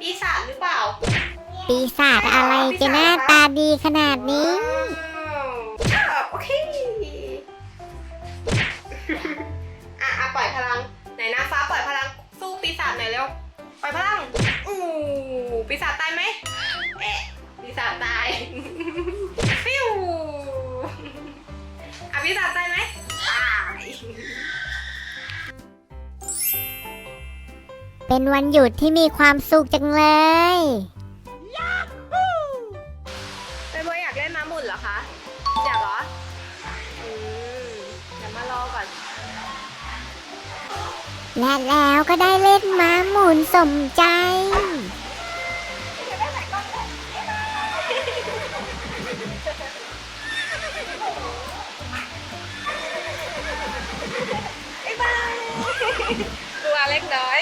ปีศาจหรือเปล่าปีศาจอะไรจะหน้าตาดีขนาดนี้ ว้าวโอเคอะอะปล่อยพลัง ไหนนางฟ้าปล่อยพลังสู้ปีศาจหน่อยเร็ว ปล่อยพลัง อู้ปีศาจตายไหมเอ๊ะปีศาจตายฟิวอะปีศาจตาย เป็นวันหยุดที่มีความสุขจังเลยยเป็นบอยอยากเล่นม้หมุนเหรอคะ อยากเหรอ อืมเดี๋ยวมารอก่อน และแล้วก็ได้เล่นม้าหมุนสมใจ ไอ้บ้าตัวเล็กน้อย